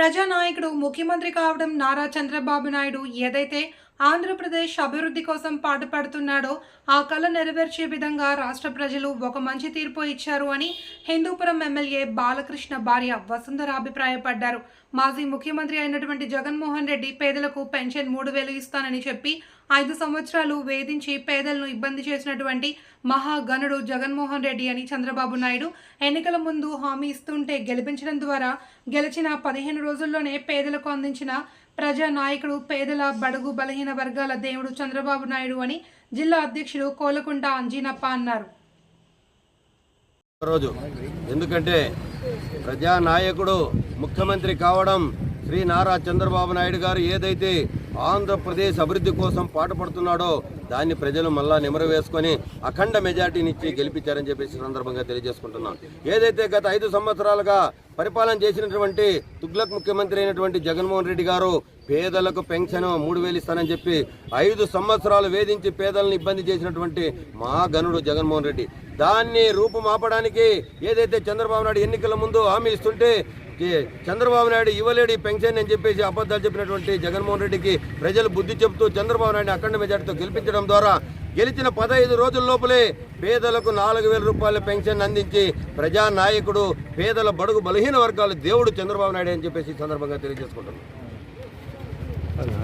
ప్రజానాయకుడు ముఖ్యమంత్రి కావడం నారా చంద్రబాబు నాయుడు ఏదైతే ఆంధ్రప్రదేశ్ అభివృద్ధి కోసం పాటుపడుతున్నాడో ఆ కళ నెరవేర్చే విధంగా రాష్ట్ర ప్రజలు ఒక మంచి తీర్పు ఇచ్చారు అని హిందూపురం ఎమ్మెల్యే బాలకృష్ణ భార్య వసుంధర అభిప్రాయపడ్డారు. మాజీ ముఖ్యమంత్రి అయినటువంటి జగన్మోహన్ రెడ్డి పేదలకు పెన్షన్ మూడు వేలు ఇస్తానని చెప్పి ఐదు సంవత్సరాలు వేధించి పేదలను ఇబ్బంది చేసినటువంటి మహాగణుడు జగన్మోహన్ రెడ్డి అని చంద్రబాబు నాయుడు ఎన్నికల ముందు హామీ ఇస్తుంటే గెలిపించడం ద్వారా గెలిచిన పదిహేను రోజుల్లోనే పేదలకు అందించిన ప్రజా నాయకుడు పేదల బడుగు బలహీన వర్గాల దేవుడు చంద్రబాబు నాయుడు అని జిల్లా అధ్యక్షుడు కోలకుంట అంజీనప్ప అన్నారు. రోజు ఎందుకంటే ప్రజానాయకుడు ముఖ్యమంత్రి కావడం శ్రీ నారా చంద్రబాబు నాయుడు గారు ఏదైతే ఆంధ్రప్రదేశ్ అభివృద్ధి కోసం పాటుపడుతున్నాడో దాన్ని ప్రజలు మళ్ళా నిమర వేసుకొని అఖండ మెజార్టీనిచ్చి గెలిపించారని చెప్పేసి సందర్భంగా తెలియజేసుకుంటున్నాం. ఏదైతే గత ఐదు సంవత్సరాలుగా పరిపాలన చేసినటువంటి తుగ్లక్ ముఖ్యమంత్రి అయినటువంటి జగన్మోహన్ రెడ్డి గారు పేదలకు పెన్షన్ మూడు వేలు ఇస్తానని చెప్పి ఐదు సంవత్సరాలు వేధించి పేదలను ఇబ్బంది చేసినటువంటి మహాగనుడు జగన్మోహన్ రెడ్డి. దాన్ని రూపుమాపడానికి ఏదైతే చంద్రబాబు నాయుడు ఎన్నికల ముందు హామీ ఇస్తుంటే చంద్రబాబు నాయుడు ఇవ్వలేడు ఈ పెన్షన్ అని చెప్పేసి అబద్ధాలు చెప్పినటువంటి జగన్మోహన్ రెడ్డికి ప్రజలు బుద్ధి చెబుతూ చంద్రబాబు నాయుడు అఖండ మెజార్టీతో గెలిపించడం ద్వారా గెలిచిన పదహైదు రోజుల లోపలే పేదలకు నాలుగు వేల రూపాయల పెన్షన్ అందించి ప్రజానాయకుడు పేదల బడుగు బలహీన వర్గాలు దేవుడు చంద్రబాబు నాయుడు అని చెప్పేసి సందర్భంగా తెలియజేసుకుంటున్నాను